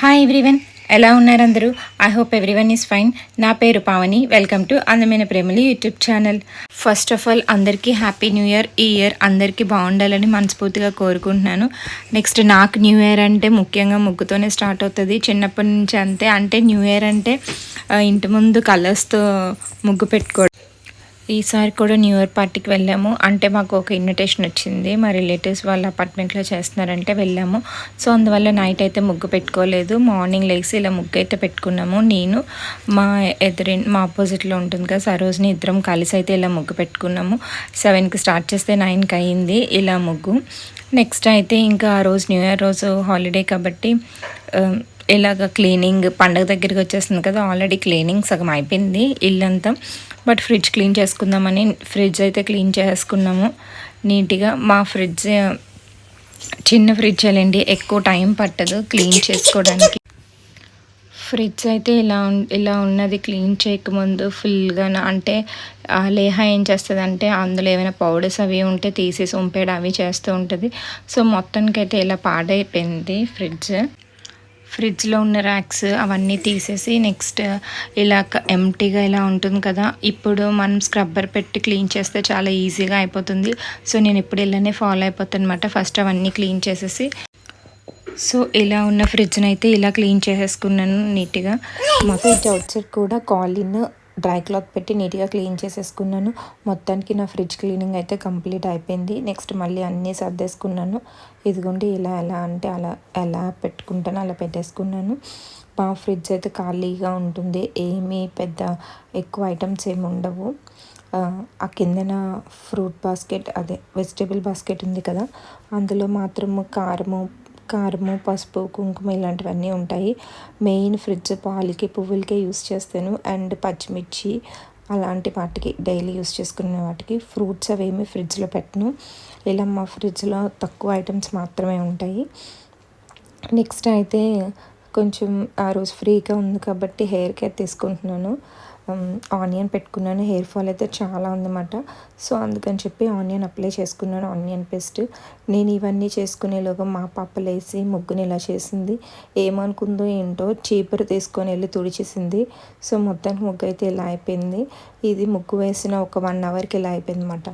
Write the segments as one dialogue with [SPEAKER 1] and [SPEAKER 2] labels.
[SPEAKER 1] Hi everyone ఎలా ఉన్నారు అందరూ? I hope everyone is fine నా పేరు పావని. వెల్కమ్ టు అందమైన ప్రేమలి YouTube channel first of all అందరికీ హ్యాపీ న్యూ ఇయర్ ఈ ఇయర్ అందరికీ బాగుండాలని మనస్ఫూర్తిగా కోరుకుంటున్నాను. నెక్స్ట్ నాకు న్యూ ఇయర్ అంటే ముఖ్యంగా ముగ్గుతోనే స్టార్ట్ అవుతుంది. చిన్నప్పటి నుంచి అంతే. అంటే న్యూ ఇయర్ అంటే ఇంటి ముందు కలర్స్తో ముగ్గు పెట్టుకోవడం. ఈసారి కూడా న్యూ ఇయర్ పార్టీకి వెళ్ళాము. అంటే మాకు ఒక ఇన్విటేషన్ వచ్చింది. మా రిలేటివ్స్ వాళ్ళ అపార్ట్మెంట్లో చేస్తున్నారంటే వెళ్ళాము. సో అందువల్ల నైట్ అయితే ముగ్గు పెట్టుకోలేదు. మార్నింగ్ లేచి ఇలా ముగ్గు అయితే పెట్టుకున్నాము. నేను మా ఎదురి మా ఆపోజిట్లో ఉంటుంది కదా సరోజ్ని ఇద్దరం కలిసి అయితే ఇలా ముగ్గు పెట్టుకున్నాము. సెవెన్కి స్టార్ట్ చేస్తే నైన్కి అయింది ఇలా ముగ్గు. నెక్స్ట్ అయితే ఇంకా ఆ రోజు న్యూ ఇయర్ రోజు హాలిడే కాబట్టి ఇలాగ క్లీనింగ్ పండగ దగ్గరికి వచ్చేస్తుంది కదా ఆల్రెడీ క్లీనింగ్ సగం అయిపోయింది. ఇల్లంతా బట్ ఫ్రిడ్జ్ క్లీన్ చేసుకుందామని ఫ్రిడ్జ్ అయితే క్లీన్ చేసుకున్నాము. నీట్గా మా ఫ్రిడ్జ్ చిన్న ఫ్రిడ్జ్ అండి ఎక్కువ టైం పట్టదు క్లీన్ చేసుకోవడానికి. ఫ్రిడ్జ్ అయితే ఇలా ఇలా ఉన్నది క్లీన్ చేయకముందు ఫుల్గా అంటే ఆ లేహ ఏం చేస్తుంది అంటే అందులో ఏమైనా పౌడర్స్ అవి ఉంటే తీసేసి ఉంపేయడం అవి చేస్తూ ఉంటుంది. సో మొత్తానికైతే ఇలా పాడైపోయింది ఫ్రిడ్జ్. ఫ్రిడ్జ్లో ఉన్న ర్యాక్స్ అవన్నీ తీసేసి నెక్స్ట్ ఇలా ఎంటీగా ఇలా ఉంటుంది కదా ఇప్పుడు మనం స్క్రబ్బర్ పెట్టి క్లీన్ చేస్తే చాలా ఈజీగా అయిపోతుంది. సో నేను ఇప్పుడు ఇలానే ఫాలో అయిపోతాను అనమాట ఫస్ట్ అవన్నీ క్లీన్ చేసేసి. సో ఇలా ఉన్న ఫ్రిడ్జ్ని అయితే ఇలా క్లీన్ చేసేసుకున్నాను నీట్గా. మాకు ఇటు అవుట్ సైడ్ కూడా కాలిన్ డ్రై క్లాత్ పెట్టి నీట్గా క్లీన్ చేసేసుకున్నాను. మొత్తానికి నా ఫ్రిడ్జ్ క్లీనింగ్ అయితే కంప్లీట్ అయిపోయింది. నెక్స్ట్ మళ్ళీ అన్నీ సర్దేసుకున్నాను. ఇదిగోండి ఇలా ఎలా అంటే అలా ఎలా పెట్టుకుంటాను అలా పెట్టేసుకున్నాను. మా ఫ్రిడ్జ్ అయితే ఖాళీగా ఉంటుంది. ఏమీ పెద్ద ఎక్కువ ఐటమ్స్ ఏమి ఉండవు. ఆ, ఆ కిందన ఫ్రూట్ బాస్కెట్ అదే వెజిటేబుల్ బాస్కెట్ ఉంది కదా. అందులో మాత్రము కారము కారము పసుపు కుంకుమ ఇలాంటివన్నీ ఉంటాయి. మెయిన్ ఫ్రిడ్జ్ పాలకి పువ్వులకే యూస్ చేస్తాను. అండ్ పచ్చిమిర్చి అలాంటి వాటికి డైలీ యూస్ చేసుకునే వాటికి ఫ్రూట్స్ అవేమి ఫ్రిడ్జ్లో పెట్టను. ఇలా మా ఫ్రిడ్జ్లో తక్కువ ఐటమ్స్ మాత్రమే ఉంటాయి. నెక్స్ట్ అయితే కొంచెం ఆ రోజు ఫ్రీగా ఉంది కాబట్టి హెయిర్ కేర్ తీసుకుంటున్నాను. ఆనియన్ పెట్టుకున్నాను. హెయిర్ ఫాల్ అయితే చాలా ఉందన్నమాట. సో అందుకని చెప్పి ఆనియన్ అప్లై చేసుకున్నాను. ఆనియన్ పేస్ట్ నేను ఇవన్నీ చేసుకునేలోగా మా పాప లేసి ముగ్గుని ఇలా చేసింది. ఏమనుకుందో ఏంటో చీపురు తీసుకొని వెళ్ళి తుడిచేసింది. సో మొత్తానికి ముగ్గు అయితే ఇలా అయిపోయింది. ఇది ముగ్గు వేసిన ఒక వన్ అవర్కి ఇలా అయిపోయింది అనమాట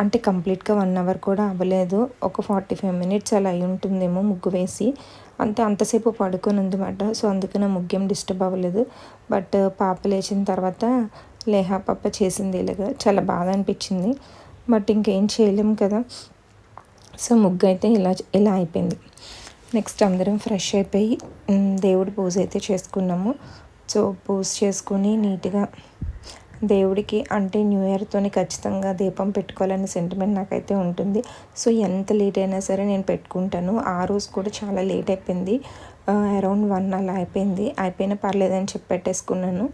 [SPEAKER 1] అంటే కంప్లీట్గా వన్ అవర్ కూడా అవ్వలేదు. ఒక ఫార్టీ ఫైవ్ మినిట్స్ అలా అయి ఉంటుందేమో ముగ్గు వేసి. అంతే అంతసేపు పడుకొని ఉందన్నమాట సో అందుకనే ముగ్గేం డిస్టర్బ్ అవ్వలేదు. బట్ పాప లేచిన తర్వాత లేహా పాప చేసింది ఇలాగా. చాలా బాధ అనిపించింది. బట్ ఇంకేం చేయలేం కదా. సో ముగ్గు అయితే ఇలా ఇలా అయిపోయింది. నెక్స్ట్ అందరం ఫ్రెష్ అయిపోయి దేవుడి పూజ అయితే చేసుకున్నాము. సో పూజ చేసుకుని నీట్గా దేవుడికి అంటే న్యూ ఇయర్తోని ఖచ్చితంగా దీపం పెట్టుకోవాలనే సెంటిమెంట్ నాకైతే ఉంటుంది. సో ఎంత లేట్ అయినా సరే నేను పెట్టుకుంటాను. ఆ రోజు కూడా చాలా లేట్ అయిపోయింది. అరౌండ్ వన్ అలా అయిపోయింది. అయిపోయినా పర్లేదని చెప్పి పెట్టేసుకున్నాను.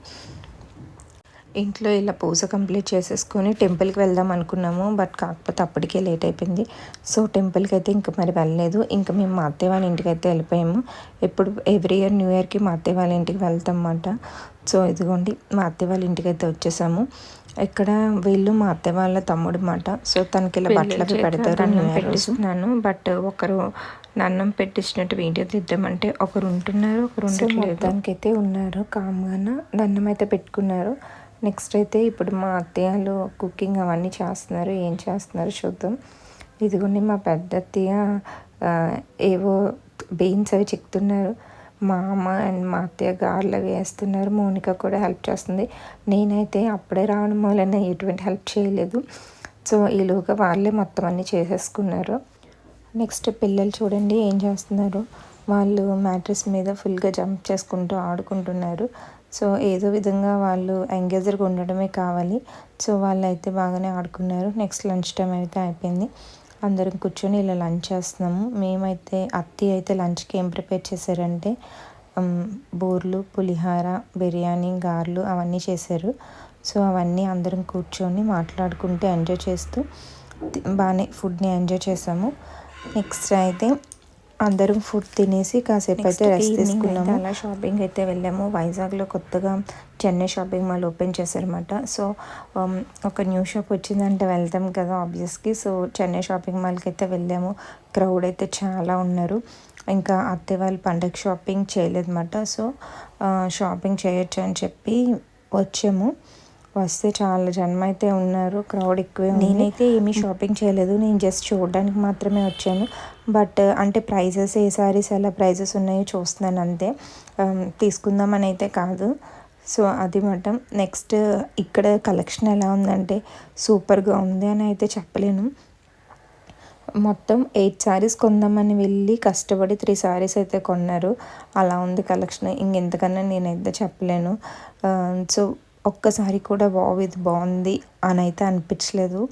[SPEAKER 1] ఇంట్లో ఇలా పూజ కంప్లీట్ చేసేసుకొని టెంపుల్కి వెళ్దాం అనుకున్నాము బట్ కాకపోతే అప్పటికే లేట్ అయిపోయింది. సో టెంపుల్కి అయితే ఇంకా మరి వెళ్ళలేదు. ఇంకా మేము మా అత్తయ్య వాళ్ళ ఇంటికి అయితే వెళ్ళిపోయాము. ఎప్పుడు ఎవ్రీ ఇయర్ న్యూ ఇయర్కి మా అత్తయ్య వాళ్ళ ఇంటికి వెళ్తాం అన్నమాట సో ఇదిగోండి మా అత్తయ్య వాళ్ళ ఇంటికి అయితే వచ్చేసాము. ఇక్కడ వీళ్ళు మా అత్తయ్య వాళ్ళ తమ్ముడు మాట సో తనకి ఇలా బట్టలు అవి పెడతారు ఇయర్ పెట్టిస్తున్నాను. బట్ ఒకరు నన్నం పెట్టించినట్టు వీడియో తీద్దామంటే ఒకరు ఉంటున్నారు ఒకరు ఉండట్లేదు. దానికైతే ఉన్నారు కామ్గాన దండం అయితే పెట్టుకున్నారు. నెక్స్ట్ అయితే ఇప్పుడు మా అత్తయ్యలు కుకింగ్ అవన్నీ చేస్తున్నారు. ఏం చేస్తున్నారు చూద్దాం. ఇదిగోండి మా పెద్ద అత్తయ్య ఏవో బీన్స్ అవి చెక్తున్నారు మా అమ్మ అండ్ మా అత్తయ్య గారెలు అవి వేస్తున్నారు. మౌనిక కూడా హెల్ప్ చేస్తుంది. నేనైతే అప్పుడే రావడం వలన ఎటువంటి హెల్ప్ చేయలేదు. సో ఈలోగా వాళ్ళే మొత్తం అన్నీ చేసేసుకున్నారు. నెక్స్ట్ పిల్లలు చూడండి ఏం చేస్తున్నారు. వాళ్ళు మ్యాట్రెస్ మీద ఫుల్గా జంప్ చేసుకుంటూ ఆడుకుంటున్నారు. సో ఏదో విధంగా వాళ్ళు ఎంగేజర్గా ఉండడమే కావాలి. సో వాళ్ళు అయితే బాగానే ఆడుకున్నారు. నెక్స్ట్ లంచ్ టైం అయితే అయిపోయింది. అందరం కూర్చొని ఇలా లంచ్ చేస్తున్నాము. మేమైతే అత్తి అయితే లంచ్కి ఏం ప్రిపేర్ చేశారంటే ఉమ్, బూర్లు పులిహార బిర్యానీ గారెలు అవన్నీ చేశారు. సో అవన్నీ అందరం కూర్చొని మాట్లాడుకుంటూ ఎంజాయ్ చేస్తూ బాగానే ఫుడ్ని ఎంజాయ్ చేసాము. నెక్స్ట్ అయితే అందరం ఫుడ్ తినేసి కాసేపు అయితే రెస్ట్ తీసుకున్నాము. అలా షాపింగ్ అయితే వెళ్ళాము. వైజాగ్లో కొత్తగా చెన్నై షాపింగ్ మాల్ ఓపెన్ చేశారన్నమాట. సో um, ఒక న్యూ షాప్ వచ్చిందంటే వెళ్తాం కదా ఆబ్వియస్కి సో చెన్నై షాపింగ్ మాల్కి అయితే వెళ్ళాము. క్రౌడ్ అయితే చాలా ఉన్నారు. ఇంకా అత్తయ్య వాళ్ళు పండగ షాపింగ్ చేయలేదన్నమాట. సో షాపింగ్ చేయొచ్చు అని చెప్పి వచ్చాము. వస్తే చాలా జనం అయితే ఉన్నారు క్రౌడ్ ఎక్కువే ఉంది. నేనైతే ఏమీ షాపింగ్ చేయలేదు నేను జస్ట్ చూడడానికి మాత్రమే వచ్చాను. బట్ అంటే ప్రైజెస్ ఏ సారీస్ ఎలా ప్రైజెస్ ఉన్నాయో చూస్తున్నాను అంతే. తీసుకుందామని అయితే కాదు. సో అది మాట. నెక్స్ట్ ఇక్కడ కలెక్షన్ ఎలా ఉందంటే సూపర్గా ఉంది అని అయితే చెప్పలేను. మొత్తం ఎయిట్ శారీస్ కొందామని వెళ్ళి కష్టపడి త్రీ శారీస్ అయితే కొన్నారు. అలా ఉంది కలెక్షన్ ఇంకెంతకన్నా నేనైతే చెప్పలేను. సో ఒక్కసారి కూడా వావ్ ఇది బాగుంది అని అయితే అనిపించలేదు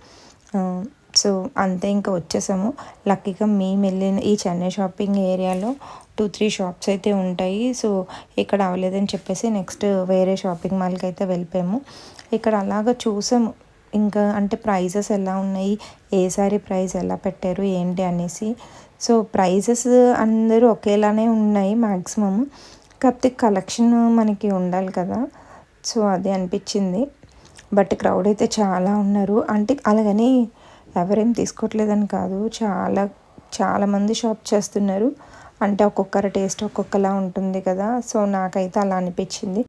[SPEAKER 1] సో అంతే ఇంకా వచ్చేసాము. లక్కీగా మేము వెళ్ళిన ఈ చెన్నై షాపింగ్ ఏరియాలో టూ త్రీ షాప్స్ అయితే ఉంటాయి. సో ఇక్కడ అవ్వలేదని చెప్పేసి నెక్స్ట్ వేరే షాపింగ్ మాల్కి అయితే వెళ్ళిపోయాము. ఇక్కడ అలాగ చూసాము. ఇంకా అంటే ప్రైజెస్ ఎలా ఉన్నాయి? ఏ సారీ ప్రైస్ ఎలా పెట్టారు? ఏంటి అనేసి. సో ప్రైజెస్ అందరూ ఒకేలానే ఉన్నాయి మ్యాక్సిమమ్ కాకపోతే కలెక్షన్ మనకి ఉండాలి కదా. సో అది అనిపించింది. బట్ క్రౌడ్ అయితే చాలా ఉన్నారు. అంటే అలాగని ఎవరేం తీసుకోవట్లేదని కాదు. చాలా చాలామంది షాప్ చేస్తున్నారు. అంటే ఒక్కొక్కరి టేస్ట్ ఒక్కొక్కలా ఉంటుంది కదా. సో నాకైతే అలా అనిపించింది.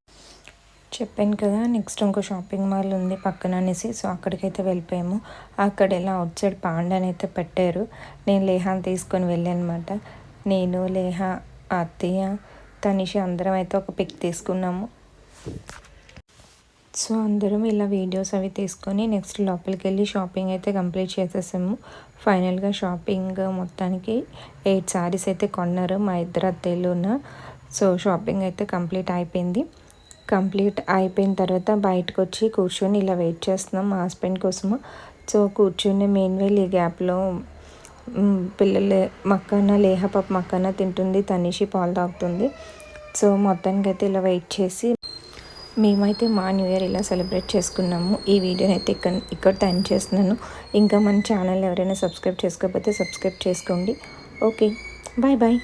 [SPEAKER 1] చెప్పాను కదా నెక్స్ట్ ఇంకో షాపింగ్ మాల్ ఉంది పక్కన అనేసి. సో అక్కడికైతే వెళ్ళిపోయాము. అక్కడ ఇలా అవుట్ సైడ్ పాండ్ అని అయితే పెట్టారు. నేను లేహాని తీసుకొని వెళ్ళాను అనమాట నేను లేహ అత్తయ్య తనిషి అందరం అయితే ఒక పిక్ తీసుకున్నాము. సో అందరం ఇలా వీడియోస్ అవి తీసుకొని నెక్స్ట్ లోపలికి వెళ్ళి షాపింగ్ అయితే కంప్లీట్ చేసేసాము. ఫైనల్గా షాపింగ్ మొత్తానికి ఎయిట్ సారీస్ అయితే కొన్నారు మా ఇద్దరు అత్తయ్యలున్న సో షాపింగ్ అయితే కంప్లీట్ అయిపోయింది. కంప్లీట్ అయిపోయిన తర్వాత బయటకు వచ్చి కూర్చొని ఇలా వెయిట్ చేస్తున్నాం మా హస్బెండ్ కోసము. సో కూర్చొని మెయిన్ వెల్ ఈ గ్యాప్లో పిల్లలు మక్కన లేహ పాప మక్కన తింటుంది తనిషి పాలు తాగుతుంది. సో మొత్తానికి అయితే ఇలా వెయిట్ చేసి మేమైతే మా న్యూ ఇయర్ ఇలా సెలబ్రేట్ చేసుకున్నాము. ఈ వీడియోని అయితే ఇక్కడ ఇక్కడ టైం చేస్తున్నాను. ఇంకా మన ఛానల్ ఎవరైనా సబ్స్క్రైబ్ చేసుకోకపోతే సబ్స్క్రైబ్ చేసుకోండి. ఓకే. Bye bye.